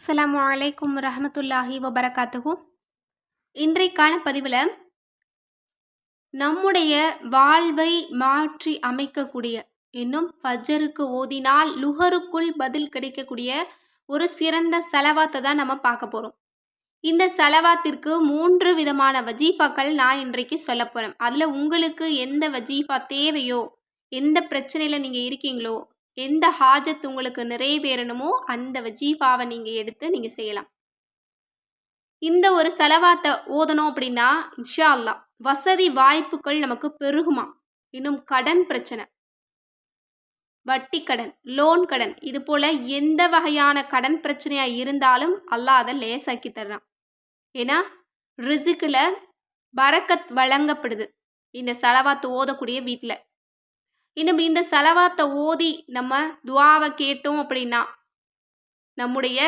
அஸ்லாம் அலைக்கும் ரஹமத்துல்லாஹி வபரகாத்துகு இன்றைக்கான பதிவில் நம்முடைய வாழ்வை மாற்றி அமைக்கக்கூடிய இன்னும் ஃபஜருக்கு ஓதினால் லுஹருக்குள் பதில் கிடைக்கக்கூடிய ஒரு சிறந்த செலவாத்தை தான் நம்ம பார்க்க போகிறோம் இந்த செலவாத்திற்கு மூன்று விதமான வஜீஃபாக்கள் நான் இன்றைக்கு சொல்ல போகிறேன் அதில் உங்களுக்கு எந்த வஜீஃபா தேவையோ எந்த பிரச்சனையில் நீங்கள் இருக்கீங்களோ எந்த ஹாஜத் உங்களுக்கு நிறைவேறணுமோ அந்த வஜீஃபாவை நீங்கள் எடுத்து நீங்கள் செய்யலாம். இந்த ஒரு செலவாத்தை ஓதணும் அப்படின்னா இன்ஷா அல்லா வசதி வாய்ப்புகள் நமக்கு பெருகுமா? இன்னும் கடன் பிரச்சனை. வட்டி கடன் லோன் கடன் இது போல எந்த வகையான கடன் பிரச்சனையா இருந்தாலும் அல்லாஹ் அதை லேசாக்கி தர்றான். ஏன்னா ரிசுக்கில் பறக்கத் வழங்கப்படுது. இந்த செலவாத்து ஓதக்கூடிய வீட்டில் இன்னும் இந்த செலவாத்தை ஓதி நம்ம துவாவை கேட்டோம் அப்படின்னா நம்முடைய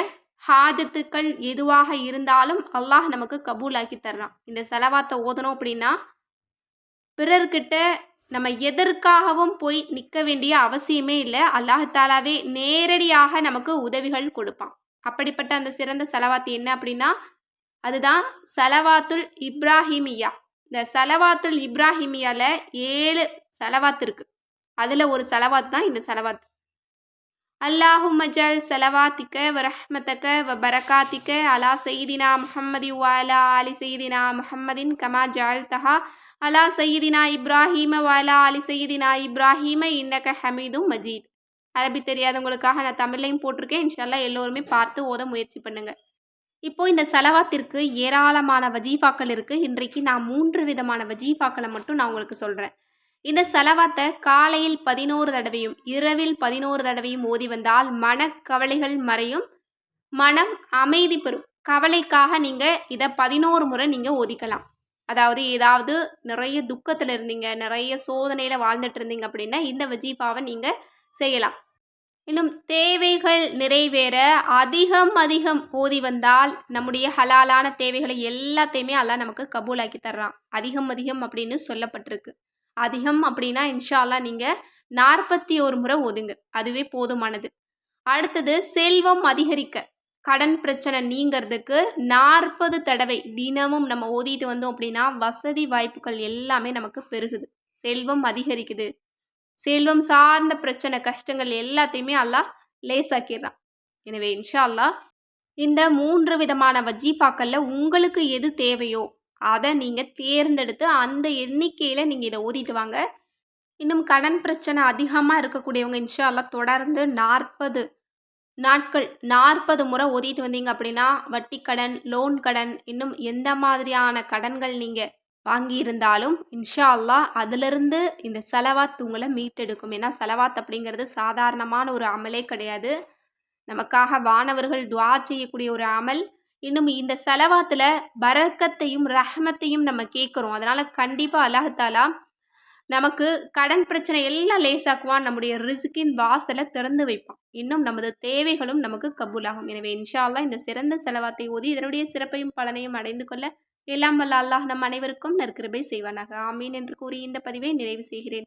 ஹாஜத்துக்கள் எதுவாக இருந்தாலும் அல்லாஹ் நமக்கு கபூலாக்கி தர்றான். இந்த செலவாத்தை ஓதணும் அப்படின்னா பிறர்கிட்ட நம்ம எதற்காகவும் போய் நிற்க வேண்டிய அவசியமே இல்லை. அல்லாஹாலாவே நேரடியாக நமக்கு உதவிகள் கொடுப்பான். அப்படிப்பட்ட அந்த சிறந்த செலவாத்து என்ன அப்படின்னா அதுதான் செலவாத்துல் இப்ராஹிமியா. இந்த செலவாத்துல் இப்ராஹிமியாவில் ஏழு செலவாத்து இருக்குது அதில் ஒரு செலவாத் தான் இந்த செலவாத். அல்லாஹும் மஜல் செலவாத்திக்க வ ரஹ்மத்தக்க வ பரகாத்திக்க அலா சயீதினா முஹம்மதி வாலா அலி சயிதினா முஹம்மதின் கமா ஜால் தஹா அலா சயீதினா இப்ராஹீம வாலா அலி சயீதினா இப்ராஹீம இன்னக்க ஹமீதும் மஜீத். அரபி தெரியாதவங்களுக்காக நான் தமிழ்லையும் போட்டிருக்கேன். இன்ஷால்லா எல்லோருமே பார்த்து ஓத முயற்சி பண்ணுங்கள் இப்போ இந்த செலவாத்திற்கு ஏராளமான வஜீஃபாக்கள் இருக்குது இன்றைக்கு நான் மூன்று விதமான வஜீஃபாக்களை மட்டும் நான் உங்களுக்கு சொல்கிறேன் இந்த செலவாத்தை காலையில் பதினோரு தடவையும் இரவில் பதினோரு தடவையும் ஓதி வந்தால் மனக்கவலைகள் மறையும். மனம் அமைதி பெறும். கவலைக்காக நீங்கள் இதை பதினோரு முறை நீங்கள் ஒதிக்கலாம் அதாவது ஏதாவது நிறைய துக்கத்தில் இருந்தீங்க நிறைய சோதனையில் வாழ்ந்துட்டு இருந்தீங்க அப்படின்னா இந்த வஜீஃபாவை நீங்கள் செய்யலாம். இன்னும் தேவைகள் நிறைவேற அதிகம் அதிகம் ஓதி வந்தால் நம்முடைய ஹலாலான தேவைகளை எல்லாத்தையுமே எல்லாம் நமக்கு கபூலாக்கி தர்றான். அதிகம் அதிகம் அப்படின்னு சொல்லப்பட்டிருக்கு. அதிகம் அப்படின்னா இன்ஷால்லா நீங்கள் நாற்பத்தி ஒரு முறை ஒதுங்க. அதுவே போதுமானது. அடுத்தது செல்வம் அதிகரிக்க. கடன் பிரச்சனை நீங்கிறதுக்கு நாற்பது தடவை தினமும் நம்ம ஓதிட்டு வந்தோம் அப்படின்னா வசதி வாய்ப்புகள் எல்லாமே நமக்கு பெருகுது. செல்வம் அதிகரிக்குது. செல்வம் சார்ந்த பிரச்சனை கஷ்டங்கள் எல்லாத்தையுமே அல்லா லேசாக்கிடுறான். எனவே இன்ஷா அல்லா இந்த மூன்று விதமான வஜீஃபாக்களில் உங்களுக்கு எது தேவையோ அதை நீங்கள் தேர்ந்தெடுத்து அந்த எண்ணிக்கையில் நீங்கள் இதை ஓதிட்டு வாங்க. இன்னும் கடன் பிரச்சனை அதிகமாக இருக்கக்கூடியவங்க இன்ஷா தொடர்ந்து நாற்பது நாட்கள் நாற்பது முறை ஓதிட்டு வந்தீங்க அப்படின்னா வட்டி கடன் லோன் கடன் இன்னும் எந்த மாதிரியான கடன்கள் நீங்கள் வாங்கியிருந்தாலும் இன்ஷா அல்லா அதிலிருந்து இந்த செலவாத் உங்களை மீட்டெடுக்கும். ஏன்னா செலவாத் அப்படிங்கிறது சாதாரணமான ஒரு அமலே கிடையாது. நமக்காக வானவர்கள் துவா செய்யக்கூடிய ஒரு அமல். இன்னும் இந்த செலவாத்தில் பரக்கத்தையும் ரஹமத்தையும் நம்ம கேட்குறோம் அதனால் கண்டிப்பாக அல்லாஹாலா நமக்கு கடன் பிரச்சனை எல்லாம் லேசாக்குவான். நம்முடைய ரிஸ்கின் வாசலை திறந்து வைப்பான். இன்னும் நமது தேவைகளும் நமக்கு கபூலாகும். எனவே இன்ஷால்லா இந்த சிறந்த செலவாத்தை ஓதி இதனுடைய சிறப்பையும் பலனையும் அடைந்து கொள்ள எல்லாம் வல்ல அல்லாஹ் நம் அனைவருக்கும் நற்கிருபை செய்வானாக. ஆமீன் என்று கூறி இந்த பதிவை நிறைவு செய்கிறேன்.